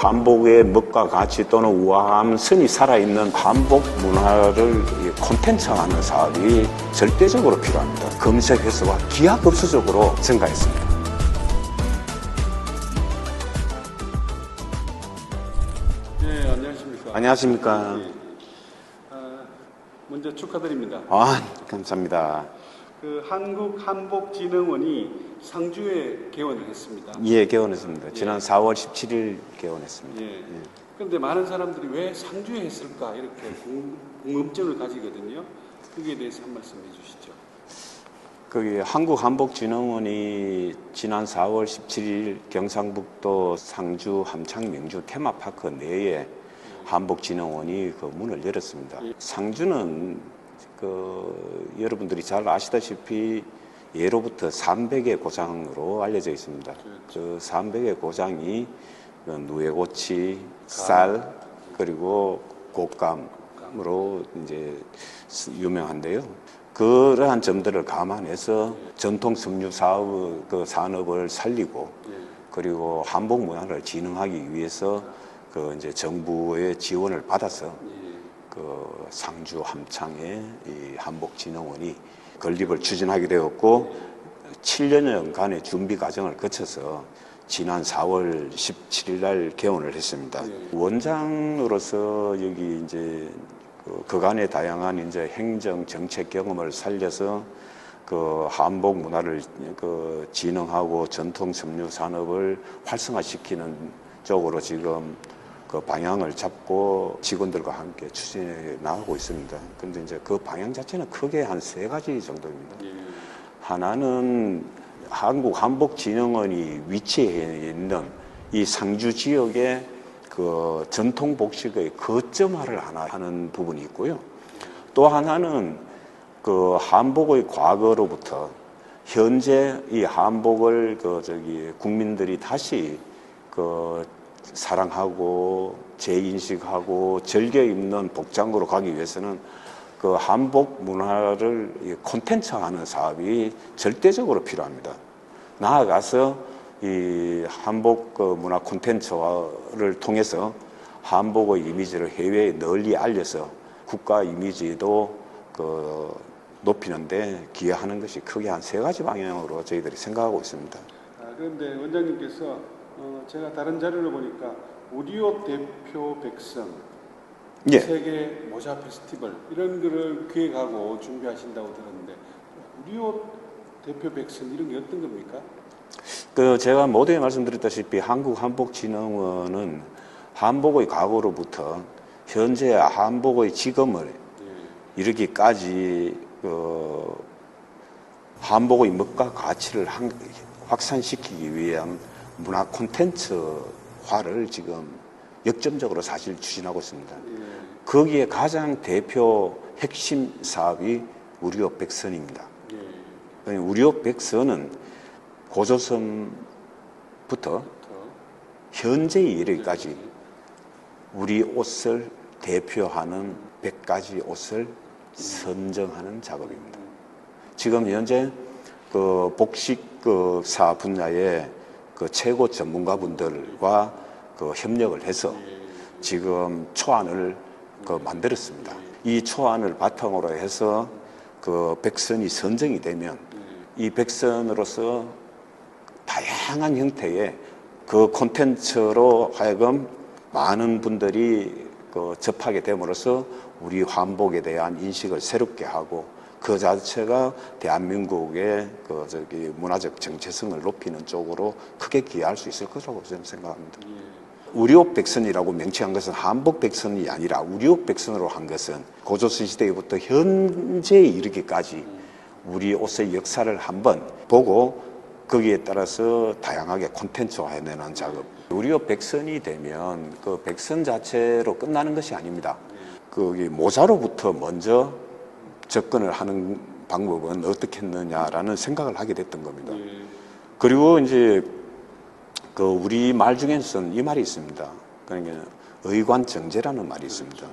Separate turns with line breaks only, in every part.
한복의 멋과 가치 또는 우아함, 선이 살아있는 한복 문화를 콘텐츠화하는 사업이 절대적으로 필요합니다. 검색 횟수가 기하급수적으로 증가했습니다.
네, 안녕하십니까.
안녕하십니까.
네. 아, 먼저 축하드립니다.
아, 감사합니다.
그 한국 한복진흥원이 상주에 개원을 했습니다.
예, 개원했습니다. 지난 4월 17일 개원했습니다.
예. 그런데 많은 사람들이 왜 상주에 했을까 이렇게 궁- 궁금증을 가지거든요. 거기에 대해서 한 말씀 해주시죠.
거기 한국한복진흥원이 지난 4월 17일 경상북도 상주 함창 명주 테마파크 내에 한복진흥원이 그 문을 열었습니다. 상주는 그 여러분들이 잘 아시다시피 예로부터 300의 고장으로 알려져 있습니다. 그 300의 고장이 그 누에고치, 쌀 그리고 곶감으로 이제 유명한데요. 그러한 점들을 감안해서 전통 섬유 사업 그 산업을 살리고 그리고 한복 문화를 진흥하기 위해서 그 이제 정부의 지원을 받아서 그 상주 함창의 이 한복진흥원이 건립을 추진하게 되었고 7년간의 준비 과정을 거쳐서 지난 4월 17일 날 개원을 했습니다. 원장으로서 여기 이제 그 그간의 다양한 이제 행정 정책 경험을 살려서 그 한복 문화를 그 진흥하고 전통 섬유 산업을 활성화시키는 쪽으로 지금 그 방향을 잡고 직원들과 함께 추진해 나가고 있습니다. 근데 이제 그 방향 자체는 크게 한 세 가지 정도입니다. 하나는 한국 한복진흥원이 위치해 있는 이 상주 지역의 그 전통 복식의 거점화를 하나 하는 부분이 있고요. 또 하나는 그 한복의 과거로부터 현재 이 한복을 그 저기 국민들이 다시 그 사랑하고 재인식하고 즐겨 입는 복장으로 가기 위해서는 그 한복 문화를 이 콘텐츠화하는 사업이 절대적으로 필요합니다. 나아가서 이 한복 그 문화 콘텐츠화를 통해서 한복의 이미지를 해외에 널리 알려서 국가 이미지도 그 높이는데 기여하는 것이 크게 한 세 가지 방향으로 저희들이 생각하고 있습니다.
아, 그런데 원장님께서 어, 제가 다른 자료를 보니까 우리옷 대표 백성
예.
세계 모자 페스티벌 이런 거를 기획하고 준비하신다고 들었는데 우리옷 대표 백성 이런 게 어떤 겁니까?
그 제가 모두에 말씀드렸다시피 한국 한복진흥원은 한복의 과거로부터 현재 한복의 지금을 이르기까지 그 한복의 멋과 가치를 한- 확산시키기 위한 문화 콘텐츠화를 지금 역점적으로 사실 추진하고 있습니다. 거기에 가장 대표 핵심 사업이 우리옷 백선입니다.
예.
우리옷 백선은 고조선부터 현재 이르기까지 우리 옷을 대표하는 100가지 옷을 선정하는 작업입니다. 지금 현재 그 복식 그사 분야의 그 최고 전문가분들과 그 협력을 해서 지금 초안을 그 만들었습니다. 이 초안을 바탕으로 해서 그 백선이 선정이 되면 이 백선으로서 다양한 형태의 그 콘텐츠로 하여금 많은 분들이 그 접하게 됨으로써 우리 한복에 대한 인식을 새롭게 하고 그 자체가 대한민국의 그 저기 문화적 정체성을 높이는 쪽으로 크게 기여할 수 있을 거라고 저는 생각합니다. 우리옷 백선이라고 명칭한 것은 한복 백선이 아니라 우리옷 백선으로 한 것은 고조선 시대부터 현재에 이르기까지 우리 옷의 역사를 한번 보고 거기에 따라서 다양하게 콘텐츠화 해내는 작업. 우리옷 백선이 되면 그 백선 자체로 끝나는 것이 아닙니다. 거기 모자로부터 먼저 접근을 하는 방법은 어떻게 했느냐라는 생각을 하게 됐던 겁니다. 그리고 이제 그 우리 말 중에서는 이 말이 있습니다. 그러니까 의관정제라는 말이 있습니다.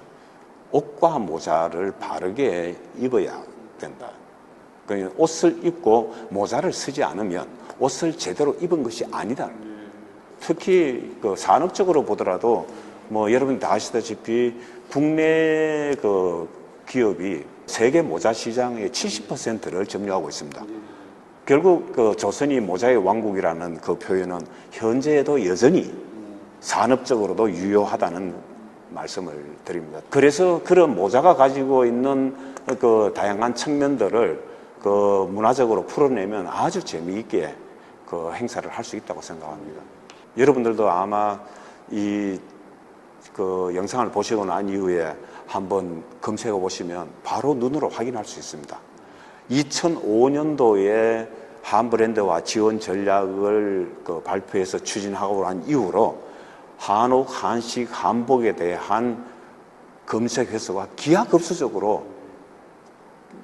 옷과 모자를 바르게 입어야 된다. 그러니까 옷을 입고 모자를 쓰지 않으면 옷을 제대로 입은 것이 아니다. 특히 그 산업적으로 보더라도 뭐 여러분이 다 아시다시피 국내 그 기업이 세계 모자 시장의 70%를 점유하고 있습니다. 결국 그 조선이 모자의 왕국이라는 그 표현은 현재에도 여전히 산업적으로도 유효하다는 말씀을 드립니다. 그래서 그런 모자가 가지고 있는 그 다양한 측면들을 그 문화적으로 풀어내면 아주 재미있게 그 행사를 할 수 있다고 생각합니다. 여러분들도 아마 이 그 영상을 보시고 난 이후에 한번 검색해 보시면 바로 눈으로 확인할 수 있습니다. 2005년도에 한 브랜드와 지원 전략을 그 발표해서 추진하고 난 이후로 한옥, 한식, 한복에 대한 검색 횟수가 기하급수적으로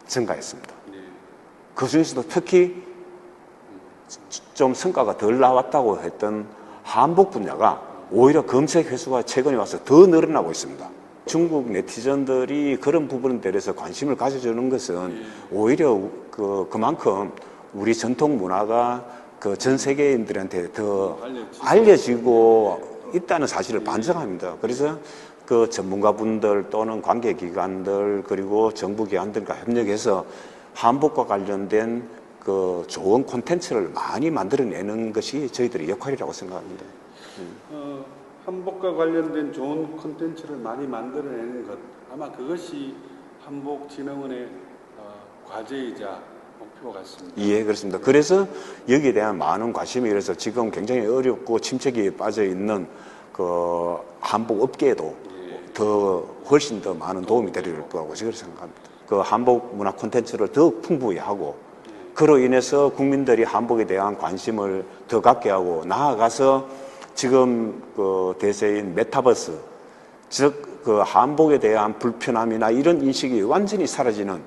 증가했습니다.
네.
그 중에서도 특히 좀 성과가 덜 나왔다고 했던 한복 분야가 오히려 검색 횟수가 최근에 와서 더 늘어나고 있습니다. 중국 네티즌들이 그런 부분에 대해서 관심을 가져주는 것은 오히려 그 그만큼 우리 전통 문화가 그 전 세계인들한테 더. 알려지고 있다는 사실을 반증합니다. 그래서 그 전문가분들 또는 관계기관들 그리고 정부기관들과 협력해서 한복과 관련된 그 좋은 콘텐츠를 많이 만들어내는 것이 저희들의 역할이라고 생각합니다.
어, 한복과 관련된 좋은 콘텐츠를 많이 만들어내는 것 아마 그것이 한복진흥원의 어, 과제이자 목표 같습니다.
예, 그렇습니다. 그래서 여기에 대한 많은 관심이 그래서 지금 굉장히 어렵고 침체기에 빠져 있는 그 한복 업계에도 더 훨씬 더 많은 도움이 거라고 저는 생각합니다. 그 한복 문화 콘텐츠를 더 풍부히 하고 그로 인해서 국민들이 한복에 대한 관심을 더 갖게 하고 나아가서 지금 그 대세인 메타버스 즉 그 한복에 대한 불편함이나 이런 인식이 완전히 사라지는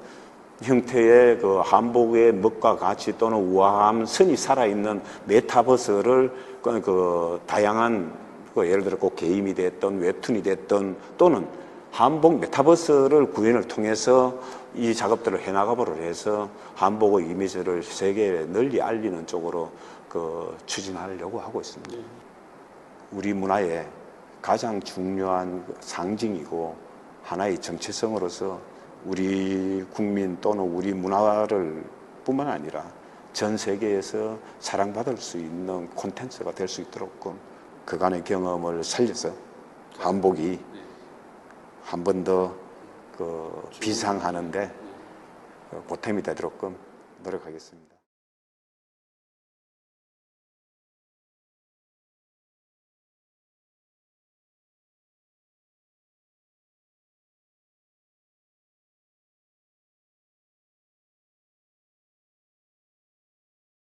형태의 그 한복의 멋과 가치 또는 우아함, 선이 살아있는 메타버스를 그, 그 다양한 그 예를 들어 꼭 게임이 됐던 웹툰이 됐던 또는 한복 메타버스를 구현을 통해서 이 작업들을 해나가보려 해서 한복의 이미지를 세계에 널리 알리는 쪽으로 그 추진하려고 하고 있습니다. 우리 문화의 가장 중요한 그 상징이고 하나의 정체성으로서 우리 국민 또는 우리 문화를 뿐만 아니라 전 세계에서 사랑받을 수 있는 콘텐츠가 될 수 있도록 그간의 경험을 살려서 한복이 한 번 더 그 비상하는데 보탬이 되도록 노력하겠습니다.